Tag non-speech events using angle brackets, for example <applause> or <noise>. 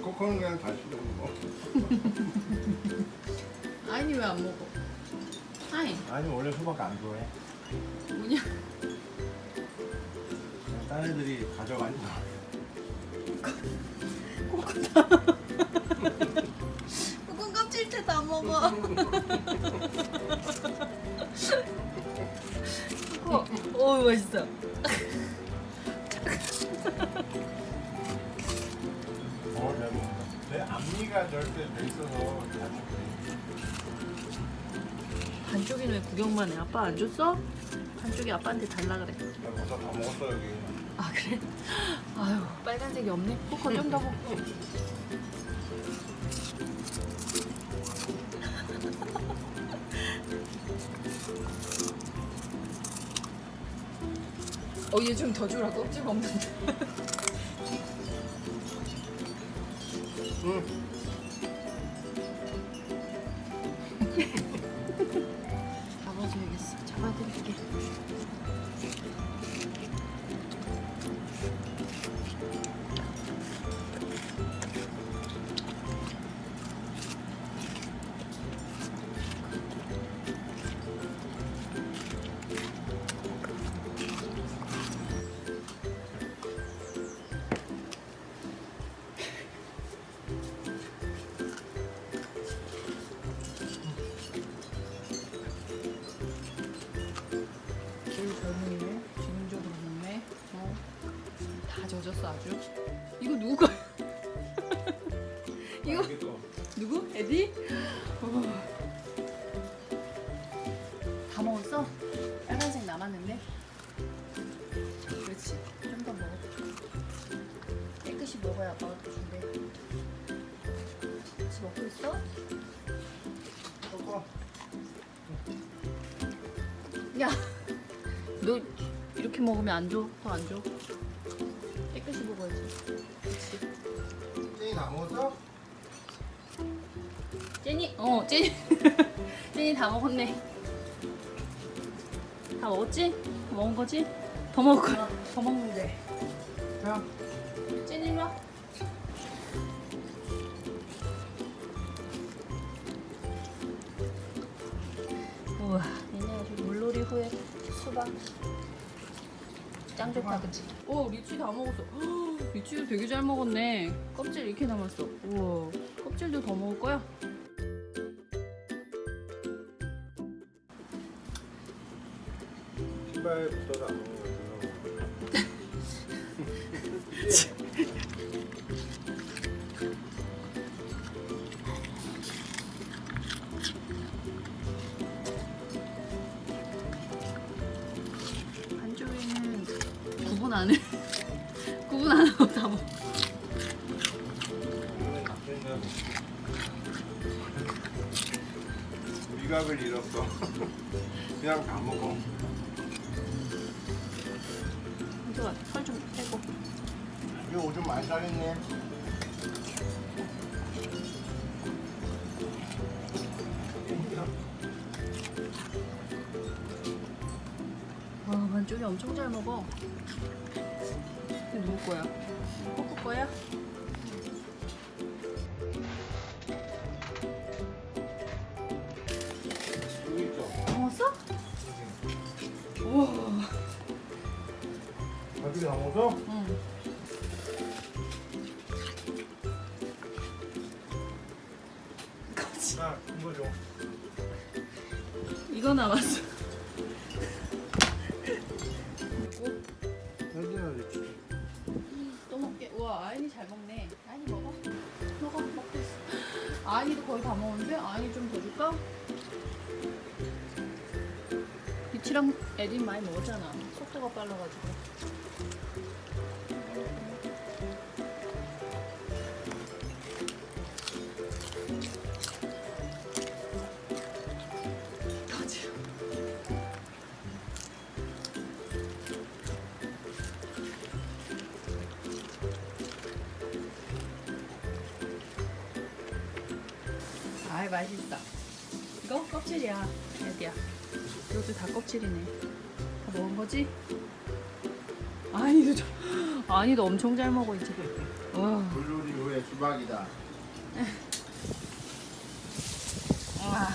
코코는 그냥 다시 먹어. 아니 왜 안 먹어? 아니 아니 원래 수박 안 좋아해. 뭐냐? 그냥 딴 애들이 가져가니. 그건 <laughs> 껍질째 다 먹어. <laughs> 그거 오 맛있어. <laughs> 내 앞니가 절대 돼 있어서. 반쪽이는 왜 구경만 해? 아빠 안 줬어? 반쪽이 아빠한테 달라 그래. 나 벌써 다 먹었어 여기. 아 그래? 아유 빨간색이 없네. 코코 좀더 먹고. 어얘 좀 더 주라 껍질 먹는다. <laughs> 응. 잡아줘야겠어. 잡아드릴게. 젖었어 아주. 이거 누구 거야? <laughs> 이거 누구? 에디? 어. 다 먹었어? 빨간색 남았는데? 그렇지. 좀 더 먹어. 깨끗이 먹어야 아빠가 또 준대. 같이 먹고 있어? 코코. 야, 너 이렇게 먹으면 안 줘? 더 안 줘? 깨끗이 먹어야지. 그렇지. 찐이 다 먹었어? 제니, 어, 제니, 제니 <laughs> 다 먹었네. 다 먹었지? 다 먹은 거지? 더 먹을 거야. 더 먹는 데. 자. 제니 일로 와. 우와, 얘네 아주 물놀이 후에 수박 짱 좋다, 그치? 오, 리치 다 먹었어. 헉, 리치도 되게 잘 먹었네. 껍질 이렇게 남았어. 우와, 껍질도 더 먹을 거야? 신발부터 안 먹는 구분 안 해. 구분 안 하고 다 갑자기는 미각을 잃었어. <laughs> 그냥 다 먹어. 좋아, 털좀 빼고. 이거 오줌 많이 싸겠네. 와, 만쪽이 엄청 잘 먹어. 이거 누구 거야? 코코 거야? 먹었어? 우와. 가족이 다 먹었어? 응. 자, 이거 줘. 이거 남았어. 아인이도 거의 다 먹었는데? 아인이 좀 더 줄까? 유치랑 에딘 많이 먹었잖아. 속도가 빨라가지고. 아이 맛있어. 이거 껍질이야, 애디야. 이것도 다 껍질이네. 다 먹은 거지? 아니도 저, 아니도 엄청 잘 먹어 이제. 와, 물놀이 후에 수박이다. 와.